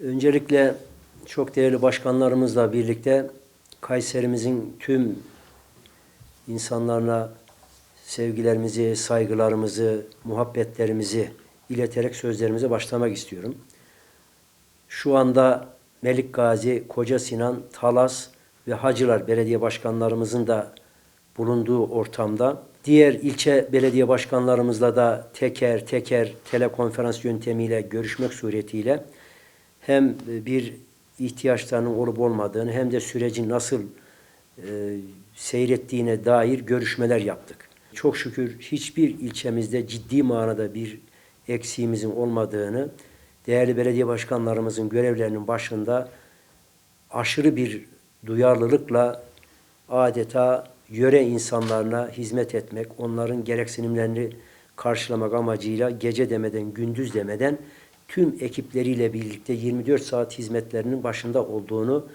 Öncelikle çok değerli başkanlarımızla birlikte Kayserimizin tüm insanlarına sevgilerimizi, saygılarımızı, muhabbetlerimizi ileterek sözlerimize başlamak istiyorum. Şu anda Melik Gazi, Koca Sinan, Talas ve Hacılar belediye başkanlarımızın da bulunduğu ortamda diğer ilçe belediye başkanlarımızla da teker teker telekonferans yöntemiyle görüşmek suretiyle hem bir ihtiyaçlarının olup olmadığını hem de sürecin nasıl e, seyrettiğine dair görüşmeler yaptık. Çok şükür hiçbir ilçemizde ciddi manada bir eksiğimizin olmadığını, değerli belediye başkanlarımızın görevlerinin başında aşırı bir duyarlılıkla adeta yöre insanlarına hizmet etmek, onların gereksinimlerini karşılamak amacıyla gece demeden, gündüz demeden tüm ekipleriyle birlikte 24 saat hizmetlerinin başında olduğunu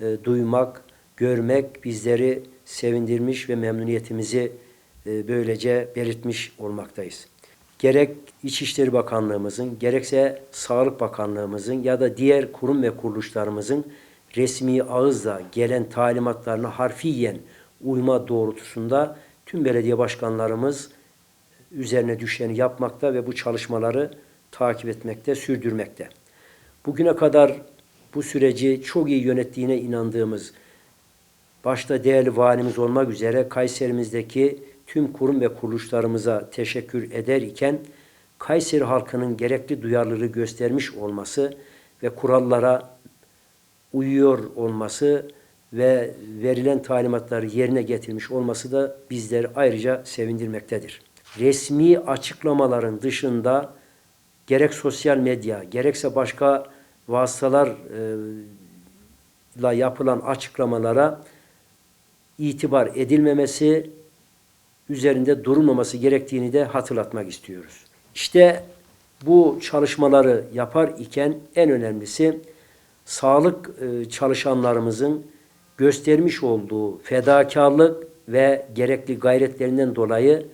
e, duymak, görmek bizleri sevindirmiş ve memnuniyetimizi e, böylece belirtmiş olmaktayız. Gerek İçişleri Bakanlığımızın, gerekse Sağlık Bakanlığımızın ya da diğer kurum ve kuruluşlarımızın resmi ağızla gelen talimatlarına harfiyen uyma doğrultusunda tüm belediye başkanlarımız üzerine düşeni yapmakta ve bu çalışmaları takip etmekte, sürdürmekte. Bugüne kadar bu süreci çok iyi yönettiğine inandığımız, başta değerli valimiz olmak üzere Kayserimizdeki tüm kurum ve kuruluşlarımıza teşekkür eder iken, Kayseri halkının gerekli duyarlılığı göstermiş olması ve kurallara uyuyor olması ve verilen talimatları yerine getirmiş olması da bizleri ayrıca sevindirmektedir. Resmi açıklamaların dışında gerek sosyal medya, gerekse başka vasıtalarla yapılan açıklamalara itibar edilmemesi, üzerinde durulmaması gerektiğini de hatırlatmak istiyoruz. İşte bu çalışmaları yapar iken en önemlisi sağlık e, çalışanlarımızın göstermiş olduğu fedakarlık ve gerekli gayretlerinden dolayı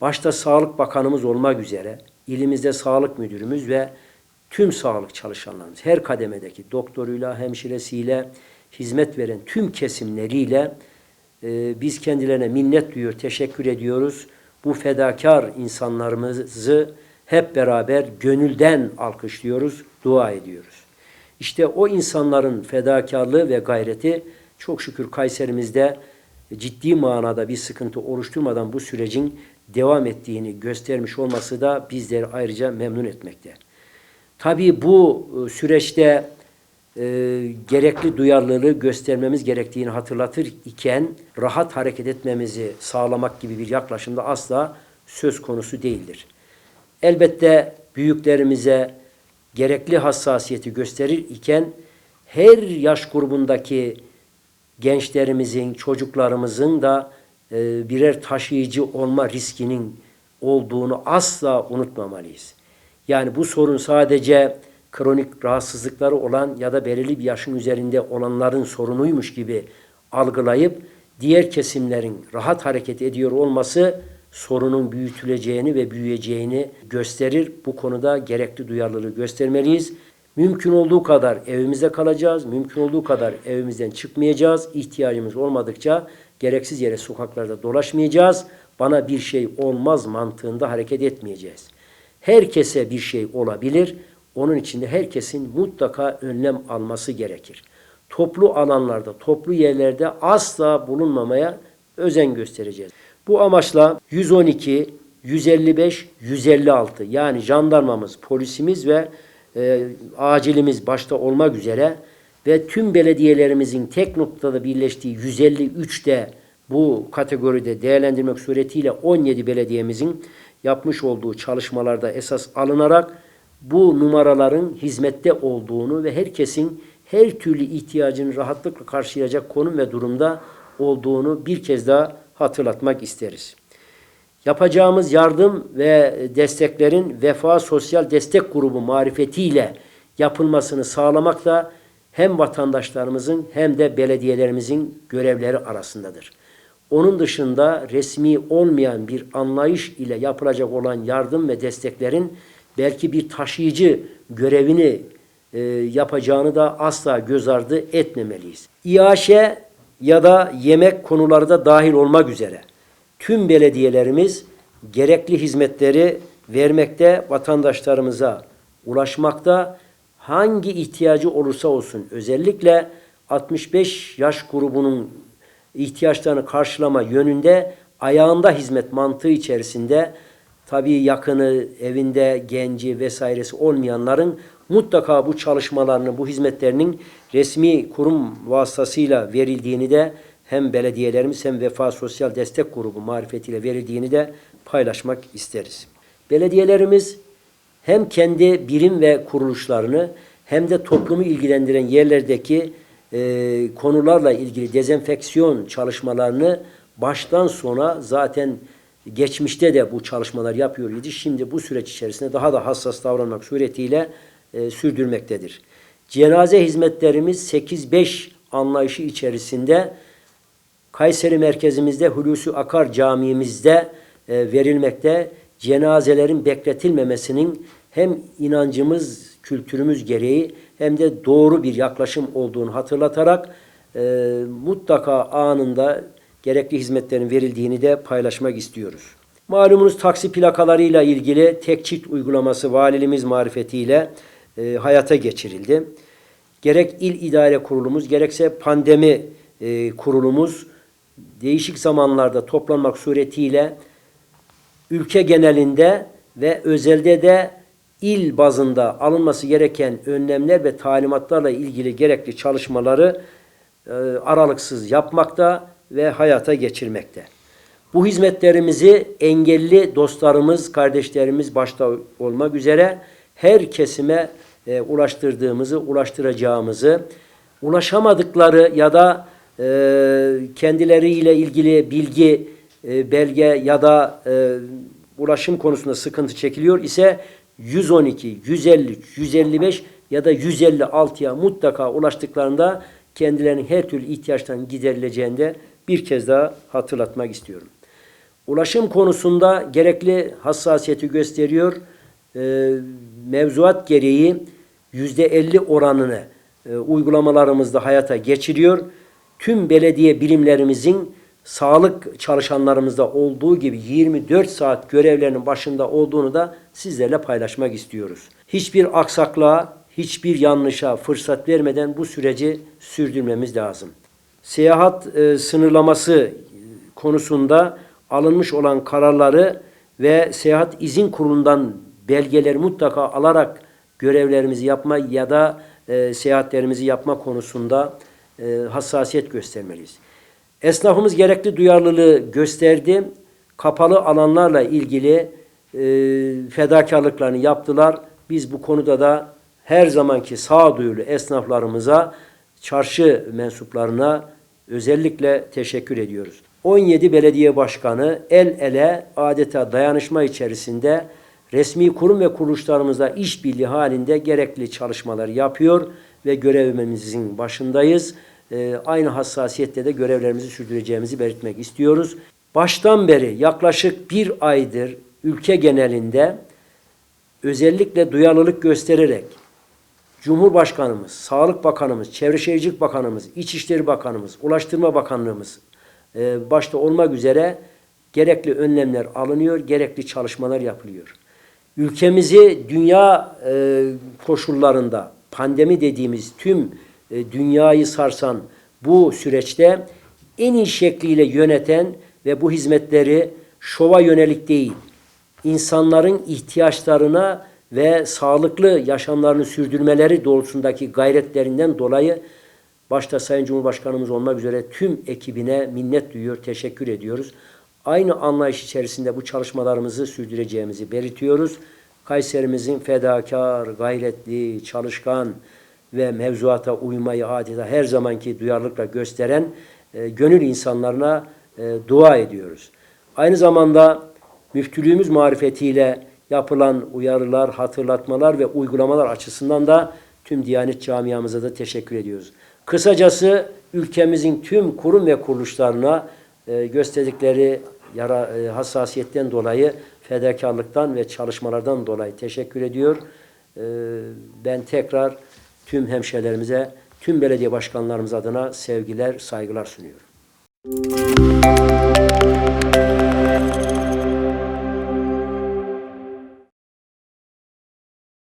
başta Sağlık Bakanımız olmak üzere ilimizde sağlık müdürümüz ve tüm sağlık çalışanlarımız her kademedeki doktoruyla, hemşiresiyle, hizmet veren tüm kesimleriyle e, biz kendilerine minnet duyuyor, teşekkür ediyoruz. Bu fedakar insanlarımızı hep beraber gönülden alkışlıyoruz, dua ediyoruz. İşte o insanların fedakarlığı ve gayreti çok şükür Kayserimizde ciddi manada bir sıkıntı oluşturmadan bu sürecin devam ettiğini göstermiş olması da bizleri ayrıca memnun etmekte. Tabii bu e, süreçte e, gerekli duyarlılığı göstermemiz gerektiğini hatırlatır iken rahat hareket etmemizi sağlamak gibi bir yaklaşımda asla söz konusu değildir. Elbette büyüklerimize gerekli hassasiyeti gösterir iken her yaş grubundaki gençlerimizin, çocuklarımızın da e, birer taşıyıcı olma riskinin olduğunu asla unutmamalıyız. Yani bu sorun sadece kronik rahatsızlıkları olan ya da belirli bir yaşın üzerinde olanların sorunuymuş gibi algılayıp diğer kesimlerin rahat hareket ediyor olması sorunun büyütüleceğini ve büyüyeceğini gösterir. Bu konuda gerekli duyarlılığı göstermeliyiz. Mümkün olduğu kadar evimizde kalacağız. Mümkün olduğu kadar evimizden çıkmayacağız. İhtiyacımız olmadıkça gereksiz yere sokaklarda dolaşmayacağız. Bana bir şey olmaz mantığında hareket etmeyeceğiz. Herkese bir şey olabilir. Onun için de herkesin mutlaka önlem alması gerekir. Toplu alanlarda, toplu yerlerde asla bulunmamaya özen göstereceğiz. Bu amaçla 112, 155, 156 yani jandarmamız, polisimiz ve e, acilimiz başta olmak üzere ve tüm belediyelerimizin tek noktada birleştiği 153'te bu kategoride değerlendirmek suretiyle 17 belediyemizin yapmış olduğu çalışmalarda esas alınarak bu numaraların hizmette olduğunu ve herkesin her türlü ihtiyacını rahatlıkla karşılayacak konum ve durumda olduğunu bir kez daha hatırlatmak isteriz. Yapacağımız yardım ve desteklerin Vefa Sosyal Destek Grubu marifetiyle yapılmasını sağlamak da hem vatandaşlarımızın hem de belediyelerimizin görevleri arasındadır. Onun dışında resmi olmayan bir anlayış ile yapılacak olan yardım ve desteklerin belki bir taşıyıcı görevini e, yapacağını da asla göz ardı etmemeliyiz. İAŞe ya da yemek konuları da dahil olmak üzere. Tüm belediyelerimiz gerekli hizmetleri vermekte, vatandaşlarımıza ulaşmakta, hangi ihtiyacı olursa olsun özellikle 65 yaş grubunun ihtiyaçlarını karşılama yönünde ayağında hizmet mantığı içerisinde tabii yakını, evinde genci vesairesi olmayanların mutlaka bu çalışmalarını, bu hizmetlerinin resmi kurum vasıtasıyla verildiğini de hem belediyelerimiz hem Vefa Sosyal Destek Grubu marifetiyle verildiğini de paylaşmak isteriz. Belediyelerimiz hem kendi birim ve kuruluşlarını hem de toplumu ilgilendiren yerlerdeki e, konularla ilgili dezenfeksiyon çalışmalarını baştan sona zaten geçmişte de bu çalışmalar yapıyor idi. Şimdi bu süreç içerisinde daha da hassas davranmak suretiyle e, sürdürmektedir. Cenaze hizmetlerimiz 8-5 anlayışı içerisinde Kayseri merkezimizde Hulusi Akar Camii'mizde e, verilmekte. Cenazelerin bekletilmemesinin hem inancımız, kültürümüz gereği hem de doğru bir yaklaşım olduğunu hatırlatarak e, mutlaka anında gerekli hizmetlerin verildiğini de paylaşmak istiyoruz. Malumunuz taksi plakalarıyla ilgili tek çift uygulaması valiliğimiz marifetiyle e, hayata geçirildi. Gerek il idare kurulumuz gerekse pandemi e, kurulumuz değişik zamanlarda toplanmak suretiyle ülke genelinde ve özelde de il bazında alınması gereken önlemler ve talimatlarla ilgili gerekli çalışmaları e, aralıksız yapmakta ve hayata geçirmekte. Bu hizmetlerimizi engelli dostlarımız, kardeşlerimiz başta olmak üzere her kesime e, ulaştırdığımızı, ulaştıracağımızı, ulaşamadıkları ya da e, kendileriyle ilgili bilgi, e, belge ya da e, ulaşım konusunda sıkıntı çekiliyor ise 112, 153, 155 ya da 156'ya mutlaka ulaştıklarında kendilerinin her türlü ihtiyaçlarının giderileceğini de bir kez daha hatırlatmak istiyorum. Ulaşım konusunda gerekli hassasiyeti gösteriyor. Ee, mevzuat gereği yüzde 50 oranını e, uygulamalarımızda hayata geçiriyor. Tüm belediye birimlerimizin sağlık çalışanlarımızda olduğu gibi 24 saat görevlerinin başında olduğunu da sizlerle paylaşmak istiyoruz. Hiçbir aksaklığa, hiçbir yanlışa fırsat vermeden bu süreci sürdürmemiz lazım. Seyahat e, sınırlaması konusunda alınmış olan kararları ve seyahat izin kurulundan belgeleri mutlaka alarak görevlerimizi yapma ya da e, seyahatlerimizi yapma konusunda e, hassasiyet göstermeliyiz. Esnafımız gerekli duyarlılığı gösterdi. Kapalı alanlarla ilgili e, fedakarlıklarını yaptılar. Biz bu konuda da her zamanki sağduyulu esnaflarımıza, çarşı mensuplarına özellikle teşekkür ediyoruz. 17 belediye başkanı el ele adeta dayanışma içerisinde resmi kurum ve kuruluşlarımızla işbirliği halinde gerekli çalışmalar yapıyor ve görevimizin başındayız. Ee, aynı hassasiyetle de görevlerimizi sürdüreceğimizi belirtmek istiyoruz. Baştan beri yaklaşık bir aydır ülke genelinde özellikle duyarlılık göstererek Cumhurbaşkanımız, Sağlık Bakanımız, Çevre Şehircilik Bakanımız, İçişleri Bakanımız, Ulaştırma Bakanlığımız e, başta olmak üzere gerekli önlemler alınıyor, gerekli çalışmalar yapılıyor. Ülkemizi dünya e, koşullarında pandemi dediğimiz tüm e, dünyayı sarsan bu süreçte en iyi şekliyle yöneten ve bu hizmetleri şova yönelik değil, insanların ihtiyaçlarına ve sağlıklı yaşamlarını sürdürmeleri doğrultusundaki gayretlerinden dolayı başta Sayın Cumhurbaşkanımız olmak üzere tüm ekibine minnet duyuyor, teşekkür ediyoruz. Aynı anlayış içerisinde bu çalışmalarımızı sürdüreceğimizi belirtiyoruz. Kayserimizin fedakar, gayretli, çalışkan ve mevzuata uymayı adeta her zamanki duyarlılıkla gösteren e, gönül insanlarına e, dua ediyoruz. Aynı zamanda müftülüğümüz marifetiyle yapılan uyarılar, hatırlatmalar ve uygulamalar açısından da tüm Diyanet camiamıza da teşekkür ediyoruz. Kısacası ülkemizin tüm kurum ve kuruluşlarına e, gösterdikleri yara, e, hassasiyetten dolayı, fedakarlıktan ve çalışmalardan dolayı teşekkür ediyor. E, ben tekrar tüm hemşehrilerimize, tüm belediye başkanlarımız adına sevgiler, saygılar sunuyorum.